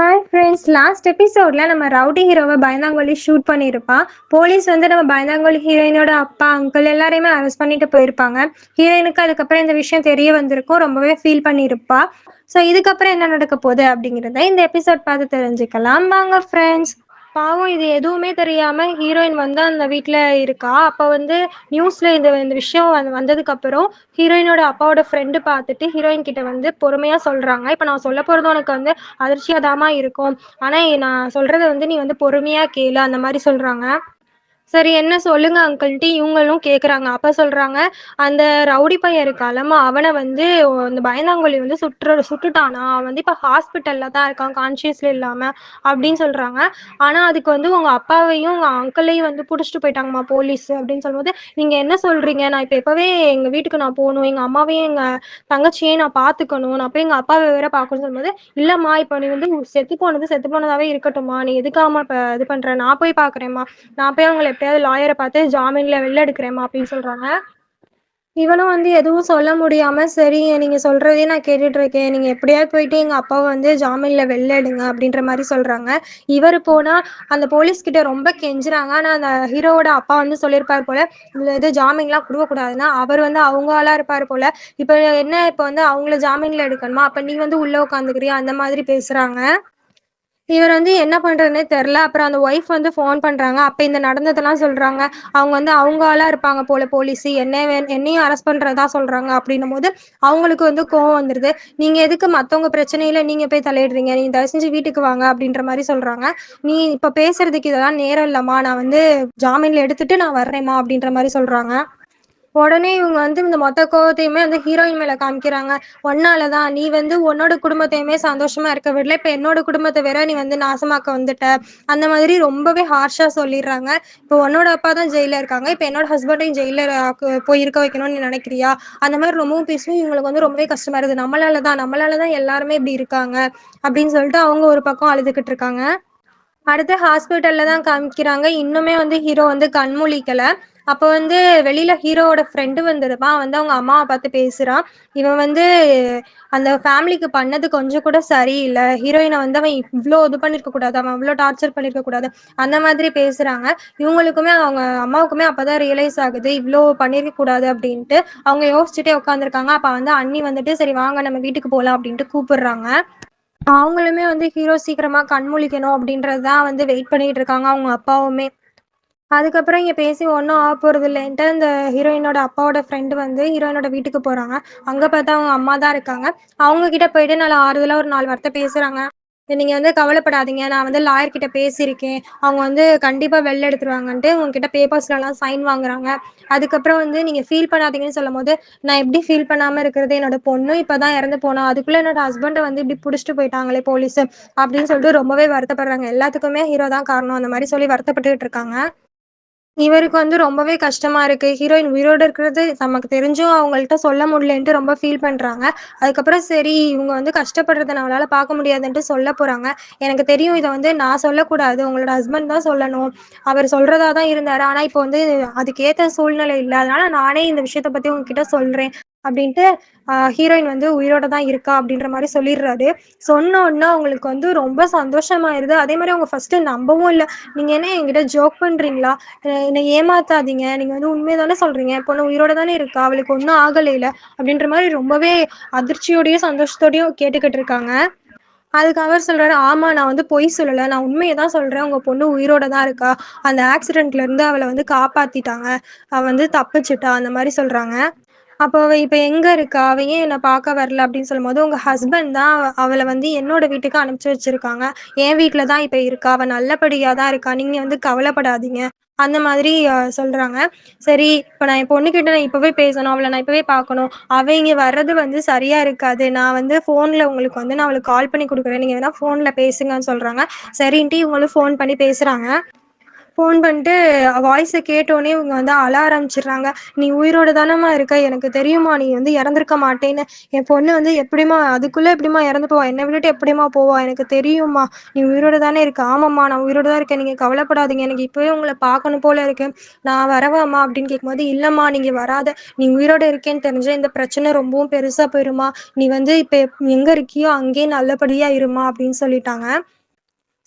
Hi friends last எபிசோட்ல நம்ம rowdy ஹீரோவை பயந்தாங்கோலி ஷூட் பண்ணியிருப்பா. போலீஸ் வந்து நம்ம பயந்தாங்கோலி ஹீரோயினோட அப்பா அங்கிள் எல்லாரையுமே அரெஸ்ட் பண்ணிட்டு போயிருப்பாங்க. ஹீரோயினுக்கு அதுக்கப்புறம் இந்த விஷயம் தெரிய வந்திருக்கும். ரொம்பவே ஃபீல் பண்ணியிருப்பா. ஸோ இதுக்கப்புறம் என்ன நடக்க போகுது அப்படிங்கிறத இந்த எபிசோட் பார்த்து தெரிஞ்சுக்கலாம். வாங்க ஃப்ரெண்ட்ஸ் பாவம் இது எதுவுமே தெரியாம ஹீரோயின் வந்து அந்த வீட்டில் இருக்கா? அப்போ வந்து நியூஸ்ல இந்த இந்த விஷயம் வந்ததுக்கு அப்புறம் ஹீரோயினோட அப்பாவோட ஃப்ரெண்டு பார்த்துட்டு ஹீரோயின் கிட்ட வந்து பொறுமையா சொல்றாங்க. இப்போ நான் சொல்ல போறது உனக்கு வந்து அதிர்ச்சியாதாமா இருக்கும். ஆனா நான் சொல்றதை வந்து நீ வந்து பொறுமையா கேளு. அந்த மாதிரி சொல்றாங்க. சரி என்ன சொல்லுங்க அங்கிள்ட்டு. இவங்களும் கேட்குறாங்க அப்ப சொல்கிறாங்க அந்த ரவுடி பையன் இருக்காலம்மா அவனை வந்து இந்த பயந்தாங்கொழி வந்து சுற்று சுட்டுட்டானா? அவன் வந்து இப்போ ஹாஸ்பிட்டலில் தான் இருக்கான் கான்சியஸ்ல இல்லாமல் அப்படின்னு சொல்கிறாங்க ஆனால் அதுக்கு வந்து உங்கள் அப்பாவையும் உங்கள் அங்கிளையும் வந்து பிடிச்சிட்டு போயிட்டாங்கம்மா போலீஸ் அப்படின்னு சொல்லும்போது நீங்கள் என்ன சொல்கிறீங்க நான் இப்போ எப்போவே எங்கள் வீட்டுக்கு நான் போகணும் எங்கள் அம்மாவையும் எங்கள் தங்கச்சியையும் நான் பார்த்துக்கணும் நான் போய் எங்கள் அப்பாவை வேற பாக்கணும்னு சொல்லும்போது இல்லைம்மா இப்போ நீ வந்து செத்து போனது செத்து போனதாகவே இருக்கட்டும்மா. நீ எதுக்காம இப்போ இது பண்ணுற நான் போய் பார்க்குறேம்மா. நான் போய் அவங்களை எப்படியாவது லாயரை பார்த்து ஜாமீன்ல வெளில எடுக்கிறேம்மா அப்படின்னு சொல்றாங்க. இவனும் வந்து எதுவும் சொல்ல முடியாம சரி நீங்க சொல்றதே நான் கேட்டுட்டு இருக்கேன். நீங்க எப்படியாவது போயிட்டு எங்க அப்பாவை வந்து ஜாமீன்ல வெளில எடுங்க அப்படின்ற மாதிரி சொல்றாங்க. இவர் போனா அந்த போலீஸ் கிட்ட ரொம்ப கெஞ்சுறாங்க. ஆனா அந்த ஹீரோவோட அப்பா வந்து சொல்லியிருப்பார் போல இதுல இது ஜாமீன்லாம் கொடுக்க கூடாதுன்னா அவர் வந்து அவங்க ஆளா இருப்பார் போல. இப்ப என்ன இப்ப வந்து அவங்கள ஜாமீன்ல எடுக்கணுமா? அப்ப நீ வந்து உள்ள உட்காந்துக்கிறியா? அந்த மாதிரி பேசுறாங்க. இவர் வந்து என்ன பண்றதுன்னே தெரில அப்புறம் அந்த ஒய்ஃப் வந்து ஃபோன் பண்றாங்க. அப்ப இந்த நடந்ததெல்லாம் சொல்றாங்க. அவங்க வந்து அவங்க ஆளா இருப்பாங்க போல போலீஸ் என்ன என்னையும் அரெஸ்ட் பண்றதா சொல்றாங்க அப்படின்னும் போது அவங்களுக்கு வந்து கோவம் வந்துருது. நீங்க எதுக்கு மத்தவங்க பிரச்சனையில நீங்க போய் தலையிடுறீங்க? நீங்க தயவு செஞ்சு வீட்டுக்கு வாங்க அப்படின்ற மாதிரி சொல்றாங்க. நீ இப்ப பேசுறதுக்கு இதெல்லாம் நேரம் இல்லம்மா. நான் வந்து ஜாமீன்ல எடுத்துட்டு நான் வர்றேம்மா அப்படின்ற மாதிரி சொல்றாங்க. உடனே இவங்க வந்து இந்த மொத்த கோவத்தையுமே வந்து ஹீரோயின் மேல காமிக்கிறாங்க. ஒன்னாலதான் நீ வந்து உன்னோட குடும்பத்தையுமே சந்தோஷமா இருக்க விடல. இப்ப என்னோட குடும்பத்தை வேற நீ வந்து நாசமாக்க வந்துட்ட. அந்த மாதிரி ரொம்பவே ஹார்ஷா சொல்லிடுறாங்க. இப்போ உன்னோட அப்பா தான் ஜெயில இருக்காங்க. இப்ப என்னோட ஹஸ்பண்டையும் ஜெயில போய் இருக்க வைக்கணும்னு நீ நினைக்கிறியா? அந்த மாதிரி ரொம்பவும் பேசும் இவங்களுக்கு வந்து ரொம்பவே கஷ்டமா இருக்குது. நம்மளாலதான் நம்மளாலதான் எல்லாருமே இப்படி இருக்காங்க. அப்படின்னு சொல்லிட்டு அவங்க ஒரு பக்கம் அழுதுகிட்டு இருக்காங்க. அடுத்து ஹாஸ்பிட்டல்ல தான் காமிக்கிறாங்க. இன்னுமே வந்து ஹீரோ வந்து கண்மூழிக்கல. அப்போ வந்து வெளியில ஹீரோவோட ஃப்ரெண்டு வந்திருப்பான் வந்து அவங்க அம்மாவை பார்த்து பேசுறான் இவன் வந்து அந்த ஃபேமிலிக்கு பண்ணது கொஞ்சம் கூட சரியில்லை. ஹீரோயினை வந்து அவன் இவ்வளோ இது பண்ணிருக்க கூடாது. அவன் இவ்வளோ டார்ச்சர் பண்ணிருக்க கூடாது. அந்த மாதிரி பேசுறாங்க. இவங்களுக்குமே அவங்க அம்மாவுக்குமே அப்பதான் ரியலைஸ் ஆகுது. இவ்வளோ பண்ணிருக்க கூடாது அப்படின்ட்டு. அவங்க யோசிச்சுட்டே உட்காந்துருக்காங்க அப்ப வந்து அண்ணி வந்துட்டு சரி வாங்க நம்ம வீட்டுக்கு போகலாம் அப்படின்ட்டு கூப்பிடுறாங்க. அவங்களுமே வந்து ஹீரோ சீக்கிரமா கண்மொழிக்கணும் அப்படின்றது தான் வந்து வெயிட் பண்ணிட்டு இருக்காங்க. அவங்க அப்பாவுமே. அதுக்கப்புறம் இங்கே பேசி ஒன்றும் ஆக போகிறது இல்லைன்ட்டு இந்த ஹீரோயினோட அப்பாவோட ஃப்ரெண்டு வந்து ஹீரோயினோட வீட்டுக்கு போகிறாங்க அங்கே பார்த்தா அவங்க அம்மா தான் இருக்காங்க. அவங்க கிட்ட போயிட்டு நல்லா ஆறுதலாக ஒரு நாலு வார்த்தை பேசுகிறாங்க நீங்கள் வந்து கவலைப்படாதீங்க. நான் வந்து லாயர் கிட்ட பேசியிருக்கேன். அவங்க வந்து கண்டிப்பாக வெளில எடுத்துருவாங்கன்ட்டு உங்ககிட்ட பேப்பர்ஸ்லலாம் சைன் வாங்குறாங்க. அதுக்கப்புறம் வந்து நீங்கள் ஃபீல் பண்ணாதீங்கன்னு சொல்லும் போது நான் எப்படி ஃபீல் பண்ணாமல் இருக்கிறது? என்னோட பொண்ணும் இப்போ தான் இறந்து போனோம் அதுக்குள்ளே என்னோட ஹஸ்பண்டை வந்து இப்படி பிடிச்சிட்டு போயிட்டாங்களே போலீஸ் அப்படின்னு சொல்லிட்டு ரொம்பவே வருத்தப்படுறாங்க. எல்லாத்துக்குமே ஹீரோ தான் காரணம். அந்த மாதிரி சொல்லி வருத்தப்பட்டுக்கிட்டு இருக்காங்க. இவருக்கு வந்து ரொம்பவே கஷ்டமா இருக்கு. ஹீரோயின் உயிரோடு இருக்கிறது நமக்கு தெரிஞ்சும் அவங்கள்ட்ட சொல்ல முடியலன்ட்டு ரொம்ப ஃபீல் பண்றாங்க. அதுக்கப்புறம் சரி இவங்க வந்து கஷ்டப்படுறத நம்மளால பார்க்க முடியாதுன்ட்டு சொல்ல போறாங்க. எனக்கு தெரியும் இதை வந்து நான் சொல்லக்கூடாது. உங்களோட ஹஸ்பண்ட் தான் சொல்லணும். அவர் சொல்றதா தான் இருந்தாரு. ஆனா இப்போ வந்து அதுக்கேற்ற சூழ்நிலை இல்லை. அதனால நானே இந்த விஷயத்த பத்தி உங்ககிட்ட சொல்றேன். அப்படின்ட்டு ஹீரோயின் வந்து உயிரோட தான் இருக்கா அப்படின்ற மாதிரி சொல்லிடுறாரு. சொன்ன உடனே அவங்களுக்கு வந்து ரொம்ப சந்தோஷமாயிருது. அதே மாதிரி அவங்க ஃபர்ஸ்ட் நம்பவும் இல்லை. நீங்க என்ன என்கிட்ட ஜோக் பண்றீங்களா? என்னை ஏமாத்தாதீங்க. நீங்க வந்து உண்மையை தானே சொல்றீங்க. பொண்ணு உயிரோட தானே இருக்கா? அவளுக்கு ஒன்றும் ஆகலையில. அப்படின்ற மாதிரி ரொம்பவே அதிர்ச்சியோடயும் சந்தோஷத்தோடயும் கேட்டுக்கிட்டு இருக்காங்க. அதுக்கு அவர் சொல்றாரு ஆமா நான் வந்து பொய் சொல்லலை. நான் உண்மையை தான் சொல்றேன். உங்க பொண்ணு உயிரோட தான் இருக்கா? அந்த ஆக்சிடென்ட்ல இருந்து அவளை வந்து காப்பாத்திட்டாங்க. அவ வந்து தப்பிச்சுட்டா. அந்த மாதிரி சொல்றாங்க. அப்போ அவ இப்போ எங்க இருக்கா? அவ ஏன் என்னை பார்க்க வரல அப்படின்னு சொல்லும்போது உங்க ஹஸ்பண்ட் தான் அவளை வந்து என்னோட வீட்டுக்கு அனுப்பிச்சு வச்சிருக்காங்க. என் வீட்டில தான் இப்போ இருக்கா? அவ நல்லபடியா தான் இருக்கா? நீங்க வந்து கவலைப்படாதீங்க. அந்த மாதிரி சொல்றாங்க. சரி இப்போ நான் என் பொண்ணுக்கிட்ட நான் இப்போவே பேசணும். அவளை நான் இப்போவே பார்க்கணும். அவ வர்றது வந்து சரியா இருக்காது. நான் வந்து ஃபோனில் உங்களுக்கு வந்து நான் அவளுக்கு கால் பண்ணி கொடுக்குறேன். நீங்கள் வேணா ஃபோனில் பேசுங்கன்னு சொல்றாங்க. சரின்ட்டு இவங்களும் ஃபோன் பண்ணி பேசுறாங்க. ஃபோன் பண்ணிட்டு வாய்ஸை கேட்டோன்னே இவங்க வந்து அழ ஆரம்பிச்சிடுறாங்க. நீ உயிரோட தானம்மா இருக்க? எனக்கு தெரியுமா நீ வந்து இறந்துருக்க மாட்டேன்னு. என் பொண்ணு வந்து எப்படிம்மா அதுக்குள்ளே எப்படிம்மா இறந்து போவா? என்னை விட்டுட்டு எப்படிம்மா போவா? எனக்கு தெரியுமா நீ உயிரோட தானே இருக்க? ஆமாம்மா நான் உயிரோட தான் இருக்கேன். நீங்கள் கவலைப்படாதீங்க. எனக்கு இப்போவே உங்களை பார்க்கணும் போல இருக்கு. நான் வரவாம்மா அப்படின்னு கேட்கும்போது இல்லைம்மா நீங்கள் வராத. நீ உயிரோட இருக்கேன்னு தெரிஞ்ச இந்த பிரச்சனை ரொம்பவும் பெருசாக போயிருமா நீ வந்து இப்போ எங்கே இருக்கியோ அங்கேயே நல்லபடியாக இருமா அப்படின்னு சொல்லிட்டாங்க.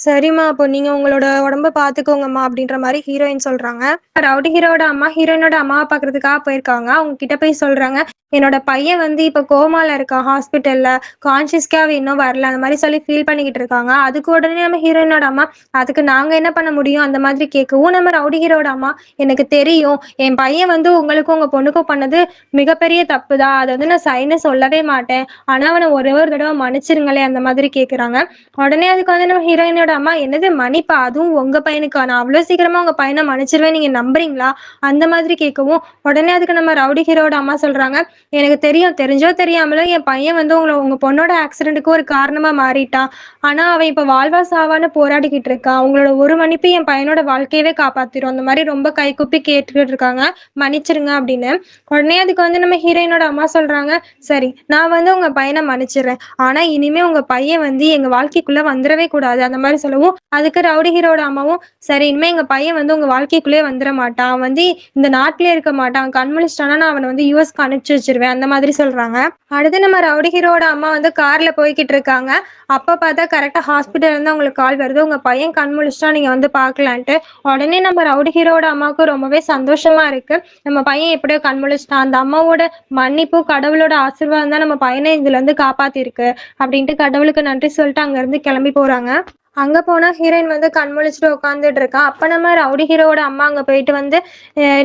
சரிம்மா அப்போ நீங்க உங்களோட உடம்ப பாத்துக்கோங்கம்மா அப்படின்ற மாதிரி ஹீரோயின் சொல்றாங்க. ரவுடி ஹீரோட அம்மா ஹீரோயினோட அம்மாவை பாக்குறதுக்காக போயிருக்காங்க. அவங்க கிட்ட போய் சொல்றாங்க என்னோட பையன் வந்து இப்ப கோமால இருக்கான் ஹாஸ்பிட்டல்ல கான்சியஸ்க்காக இன்னும் வரல அந்த மாதிரி சொல்லி ஃபீல் பண்ணிக்கிட்டு இருக்காங்க. அதுக்கு உடனே நம்ம ஹீரோயினோட அம்மா அதுக்கு நாங்க என்ன பண்ண முடியும்? அந்த மாதிரி கேட்கவும் நம்ம ரவுடி ஹீரோட அம்மா எனக்கு தெரியும் என் பையன் வந்து உங்களுக்கும் உங்க பொண்ணுக்கும் பண்ணது மிகப்பெரிய தப்பு தான் அதை வந்து நான் சைன்னு சொல்லவே மாட்டேன். ஆனா அவனை ஒரே ஒரு தடவை மன்னிச்சிருங்களே அந்த மாதிரி கேக்குறாங்க. உடனே அதுக்கு வந்து நம்ம ஹீரோயினோட அம்மா என்னது மன்னிப்பா? அதுவும் உங்க பையனுக்கா? நான் அவ்வளவு சீக்கிரமா உங்க பையனை மன்னிச்சிருவேன் நீங்க நம்புறீங்களா? அந்த மாதிரி கேட்கவும் உடனே அதுக்கு நம்ம ரவுடி ஹீரோட அம்மா சொல்றாங்க எனக்கு தெரியும் தெரிஞ்சோ தெரியாமலோ என் பையன் வந்து உங்களை உங்க பொண்ணோட ஆக்சிடென்ட்டுக்கு ஒரு காரணமா மாறிட்டான் ஆனா அவன் இப்ப வாழ்வா சாவான்னு போராடிக்கிட்டு இருக்கான். உங்களோட ஒரு மன்னிப்பு என் பையனோட வாழ்க்கையவே காப்பாத்திரும். அந்த மாதிரி ரொம்ப கைக்குப்பி கேட்டுக்கிட்டு இருக்காங்க. மன்னிச்சிருங்க அப்படின்னு. உடனே அதுக்கு வந்து நம்ம ஹீரோயினோட அம்மா சொல்றாங்க சரி நான் வந்து உங்க பையனை மன்னிச்சிடுறேன். ஆனா இனிமே உங்க பையன் வந்து எங்க வாழ்க்கைக்குள்ள வந்துடவே கூடாது. அந்த மாதிரி சொல்லவும் அதுக்கு ரவுடி ஹீரோட அம்மாவும் சரி இனிமே எங்க பையன் வந்து உங்க வாழ்க்கைக்குள்ளே வந்துட மாட்டான். அவன் வந்து இந்த நாட்டிலே இருக்க மாட்டான். கண்மொழிச்சிட்டானா நான் அவனை வந்து யூஎஸ்க்கு அனுப்பிச்சு வச்சிருவேன். அந்த மாதிரி சொல்றாங்க. அடுத்து நம்ம ரவுடி ஹீரோட அம்மா வந்து கார்ல போய்கிட்டு இருக்காங்க. அப்ப பார்த்தா கரெக்டா ஹாஸ்பிட்டல் இருந்து அவங்களுக்கு கால் வருது. உங்க பையன் கண் முழிச்சிட்டா நீங்க வந்து பாக்கலான்ட்டு உடனே நம்ம ரவுடி ஹீரோட அம்மாவுக்கு ரொம்பவே சந்தோஷமா இருக்கு. நம்ம பையன் எப்படியோ கண் முழிச்சிட்டான். அந்த அம்மாவோட மன்னிப்பு கடவுளோட ஆசீர்வாதம் தான் நம்ம பையனை இதுல இருந்து காப்பாத்திருக்கு அப்படின்ட்டு கடவுளுக்கு நன்றி சொல்லிட்டு அங்க இருந்து கிளம்பி போறாங்க. அங்க போனா ஹீரோயின் வந்து கண் முழிச்சிட்டு உட்காந்துட்டு இருக்கா அப்ப நம்ம ரவுடி ஹீரோவோட அம்மா அங்க போயிட்டு வந்து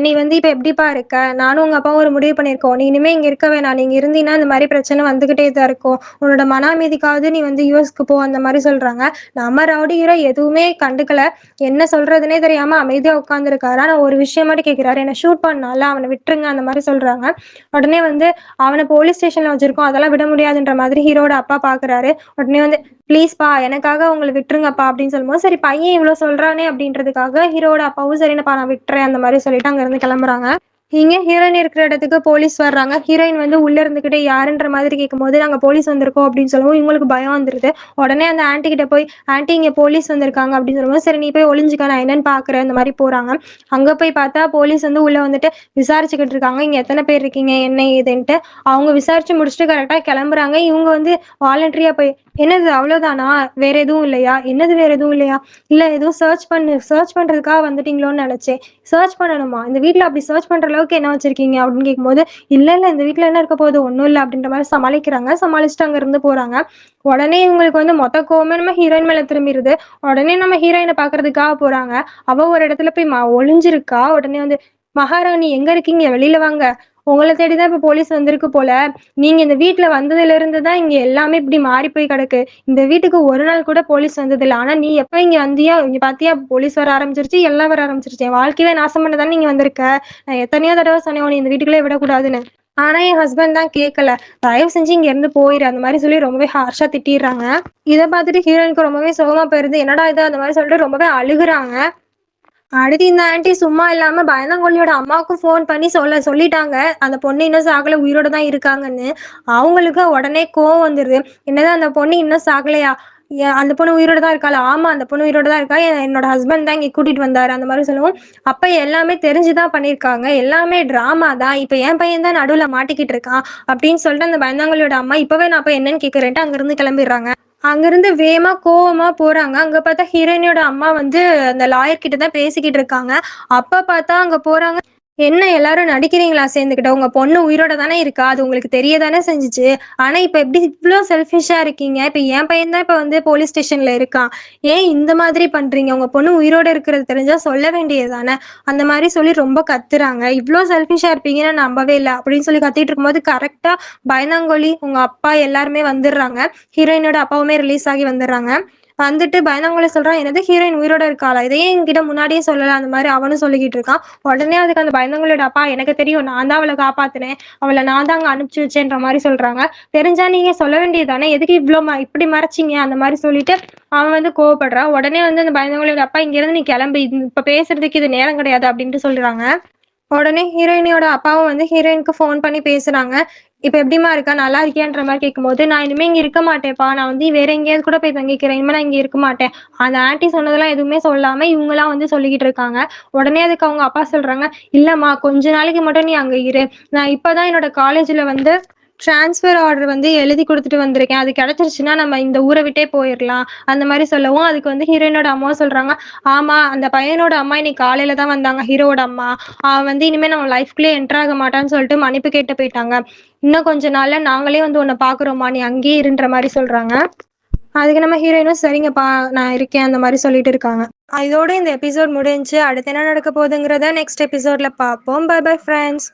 நீ வந்து இப்ப எப்படிப்பா இருக்க? நானும் உங்க அப்பாவும் ஒரு முடிவு பண்ணியிருக்கோம். நீ இனிமே இங்க இருக்க வேணாம். நீங்க இருந்தீங்கன்னா இந்த மாதிரி பிரச்சனை வந்துகிட்டே தான் இருக்கும். உன்னோட மன அமைதிக்காவது நீ வந்து யூஎஸ்க்கு போ அந்த மாதிரி சொல்றாங்க. நம்ம ரவுடி ஹீரோ எதுவுமே கண்டுக்கல. என்ன சொல்றதுனே தெரியாம அமைதியா உட்காந்துருக்காரு ஆனா ஒரு விஷயம் மட்டும் கேட்கிறாரு என்ன ஷூட் பண்ணால அவனை விட்டுருங்க அந்த மாதிரி சொல்றாங்க. உடனே வந்து அவனை போலீஸ் ஸ்டேஷன்ல வச்சிருக்கோம். அதெல்லாம் விட முடியாதுன்ற மாதிரி ஹீரோட அப்பா பாக்குறாரு. உடனே வந்து ப்ளீஸ்ப்பா எனக்காக உங்களை விட்டுருங்கப்பா அப்படின்னு சொல்லும்போது சரி பையன் இவ்வளோ சொல்றானே அப்படின்றதுக்காக ஹீரோட அப்பாவும் சரினப்பா நான் விட்டுறேன் அந்த மாதிரி சொல்லிட்டு அங்க இருந்து கிளம்புறாங்க. இங்க ஹீரோயின் இருக்கிற இடத்துக்கு போலீஸ் வர்றாங்க. ஹீரோயின் வந்து உள்ள இருந்துகிட்டே யாருன்ற மாதிரி கேட்கும்போது நாங்க போலீஸ் வந்திருக்கோம் அப்படின்னு சொல்லவும் இவங்களுக்கு பயம் வந்துருது. உடனே அந்த ஆன்ட்டி கிட்ட போய் ஆன்ட்டி இங்க போலீஸ் வந்திருக்காங்க அப்படின்னு சொல்லும்போது சரி நீ போய் ஒளிஞ்சுக்க நான் என்னன்னு பாக்குறேன் இந்த மாதிரி போறாங்க. அங்க போய் பார்த்தா போலீஸ் வந்து உள்ள வந்துட்டு விசாரிச்சுக்கிட்டு இருக்காங்க. இங்க எத்தனை பேர் இருக்கீங்க? என்ன ஏதுன்ட்டு? அவங்க விசாரிச்சு முடிச்சுட்டு கரெக்டா கிளம்புறாங்க. இவங்க வந்து வாலண்டரியா போய் என்னது அவ்வளவுதானா? வேற எதுவும் இல்லையா? என்னது வேற எதுவும் இல்லையா? இல்ல எதுவும் சர்ச் பண்ணு சர்ச் பண்றதுக்காக வந்துட்டீங்களோன்னு நினைச்சேன். சர்ச் பண்ணணுமா? இந்த வீட்ல அப்படி சர்ச் பண்ற அளவுக்கு என்ன வச்சிருக்கீங்க? அப்படின்னு கேட்கும்போது இல்ல இல்லை இந்த வீட்ல என்ன இருக்க போகுது? ஒண்ணும் இல்ல அப்படின்ற மாதிரி சமாளிக்கிறாங்க. சமாளிச்சுட்டு அங்க இருந்து போறாங்க. உடனே இவங்களுக்கு வந்து மொத்த கோவமே நம்ம ஹீரோயின் மேல திரும்பிடுது உடனே நம்ம ஹீரோயினை பாக்குறதுக்காக போறாங்க. அவ ஒரு இடத்துல போய் ம- ஒளிஞ்சிருக்கா? உடனே வந்து மகாராணி எங்க இருக்கீங்க? வெளியில வாங்க. உங்களை தேடி தான் இப்போ போலீஸ் வந்திருக்கு போல. நீங்க இந்த வீட்டுல வந்ததுல இருந்து தான் இங்க எல்லாமே இப்படி மாறி போய் கிடக்கு. இந்த வீட்டுக்கு ஒரு நாள் கூட போலீஸ் வந்தது இல்ல ஆனா நீ எப்ப இங்க வந்தியா? இங்க பாத்தியா? போலீஸ் வர ஆரம்பிச்சிருச்சு எல்லாம் வர ஆரம்பிச்சிருச்சு. என் வாழ்க்கையே நாசம் பண்ணதானே நீங்க வந்திருக்க? நான் எத்தனையோ தடவை சொன்னேன் உன்னை இந்த வீட்டுக்குள்ளே விடக்கூடாதுன்னு. ஆனா என் ஹஸ்பண்ட் தான் கேட்கல தயவு செஞ்சு இங்க இருந்து போயிரு. அந்த மாதிரி சொல்லி ரொம்பவே ஹார்ஷா திட்டிடுறாங்க. இதை பார்த்துட்டு ஹீரோயினுக்கு ரொம்பவே சுகமா போயிருது. என்னடா இது? அந்த மாதிரி சொல்லிட்டு ரொம்பவே அழுகுறாங்க. அடுத்து இந்த ஆன்டி சும்மா இல்லாம பயந்தாங்கொல்லியோட அம்மாவுக்கும் ஃபோன் பண்ணி சொல்ல சொல்லிட்டாங்க. அந்த பொண்ணு இன்னும் சாகல உயிரோட தான் இருக்காங்கன்னு. அவங்களுக்கு உடனே கோவம் வந்துருது. என்னதான் அந்த பொண்ணு இன்னும் சாகலையா? அந்த பொண்ணு உயிரோட தான் இருக்காள்? ஆமா அந்த பொண்ணு உயிரோட தான் இருக்கா? என் என்னோட ஹஸ்பண்ட் தான் இங்க கூட்டிட்டு வந்தாரு? அந்த மாதிரி சொல்லுவோம் அப்ப எல்லாமே தெரிஞ்சுதான் பண்ணிருக்காங்க எல்லாமே டிராமா தான். இப்ப என் பையன் தான் நடுவுல மாட்டிக்கிட்டு இருக்கான். அப்படின்னு சொல்லிட்டு அந்த பயந்தாங்களோட அம்மா இப்பவே நான் போய் என்னன்னு கேக்குறேன்ட்டு அங்க இருந்து கிளம்பிடுறாங்க. அங்கிருந்து வேகமா கோவமா போறாங்க. அங்க பார்த்தா ஹீரோயினோட அம்மா வந்து அந்த லாயர் கிட்ட தான் பேசிக்கிட்டு இருக்காங்க. அப்ப பார்த்தா அங்க போறாங்க. என்ன எல்லாரும் நடிக்கிறீங்களா சேர்ந்துக்கிட்ட உங்க பொண்ணு உயிரோட தானே இருக்கா? அது உங்களுக்கு தெரிய தானே செஞ்சுச்சு? ஆனா இப்ப எப்படி இவ்வளோ செல்ஃபிஷா இருக்கீங்க? இப்ப என் பையன் தான் இப்ப வந்து போலீஸ் ஸ்டேஷன்ல இருக்கான். ஏன் இந்த மாதிரி பண்றீங்க? உங்க பொண்ணு உயிரோட இருக்கிறது தெரிஞ்சா சொல்ல வேண்டியது தானே அந்த மாதிரி சொல்லி ரொம்ப கத்துறாங்க. இவ்வளோ செல்ஃபிஷா இருப்பீங்கன்னு நம்பவே இல்லை. அப்படின்னு சொல்லி கத்திட்டு இருக்கும்போது கரெக்டா பயந்தாங்கொலி உங்க அப்பா எல்லாருமே வந்துடுறாங்க. ஹீரோயினோட அப்பாவுமே ரிலீஸ் ஆகி வந்துடுறாங்க. வந்துட்டு பயந்தவங்கள சொல்றான் என்னது ஹீரோயின் உயிரோட இருக்காளா? இதையே என்கிட்ட முன்னாடியே சொல்லல அந்த மாதிரி அவனும் சொல்லிக்கிட்டு இருக்கான். உடனே அதுக்கு அந்த பயந்தவங்களோட அப்பா எனக்கு தெரியும் நான் தான் அவளை காப்பாத்தினேன். அவளை நான் தான் அங்க அனுப்பிச்சு வச்சேன்ற மாதிரி சொல்றாங்க. தெரிஞ்சா நீங்க சொல்ல வேண்டியது தானே எதுக்கு இவ்வளோ ம- இப்படி மறைச்சிங்க? அந்த மாதிரி சொல்லிட்டு அவன் வந்து கோவப்படுறான் உடனே வந்து அந்த பயந்தவங்களோட அப்பா இங்கேருந்து நீ கிளம்பு. இப்ப இப்போ பேசுறதுக்கு இது நேரம் கிடையாது அப்படின்ட்டு சொல்றாங்க. உடனே ஹீரோயினியோட அப்பாவும் வந்து ஹீரோயினுக்கு ஃபோன் பண்ணி பேசுறாங்க. இப்போ எப்படிமா இருக்கா? நல்லா இருக்கியான்ற மாதிரி கேட்கும்போது நான் இனிமே இங்க இருக்க மாட்டேன்ப்பா. நான் வந்து வேற எங்கேயாவது கூட போய் தங்கிக்கிறேன். இனிமே நான் இங்க இருக்க மாட்டேன். அந்த ஆன்டி சொன்னதெல்லாம் எதுவுமே சொல்லாம இவங்கலாம் வந்து சொல்லிக்கிட்டு இருக்காங்க. உடனே அதுக்கு அவங்க அப்பா சொல்றாங்க இல்லம்மா கொஞ்ச நாளைக்கு மட்டும் நீ அங்க இரு. நான் இப்பதான் என்னோட காலேஜ்ல வந்து ட்ரான்ஸ்ஃபர் ஆர்டர் வந்து எழுதி கொடுத்துட்டு வந்திருக்கேன். அது கிடைச்சிருச்சுன்னா நம்ம இந்த ஊரை விட்டே போயிடலாம் அந்த மாதிரி சொல்லவும் அதுக்கு வந்து ஹீரோயினோட அம்மாவும் சொல்றாங்க. ஆமா அந்த பையனோட அம்மா இன்னைக்கு காலையில தான் வந்தாங்க ஹீரோட அம்மா. அவன் வந்து இனிமே நம்ம லைஃப்குள்ளே என்டர் ஆக மாட்டான்னு சொல்லிட்டு மன்னிப்பு கேட்டு போயிட்டாங்க. இன்னும் கொஞ்ச நாள்ல நாங்களே வந்து உன்னை பாக்குறோமா நீ அங்கேயே இருன்ற மாதிரி சொல்றாங்க. அதுக்கு நம்ம ஹீரோயினும் சரிங்கப்பா நான் இருக்கேன் அந்த மாதிரி சொல்லிட்டு இருக்காங்க. இதோட இந்த எபிசோட் முடிஞ்சு அடுத்து என்ன நடக்க போகுதுங்கிறத நெக்ஸ்ட் எபிசோட்ல பார்ப்போம். By bye friends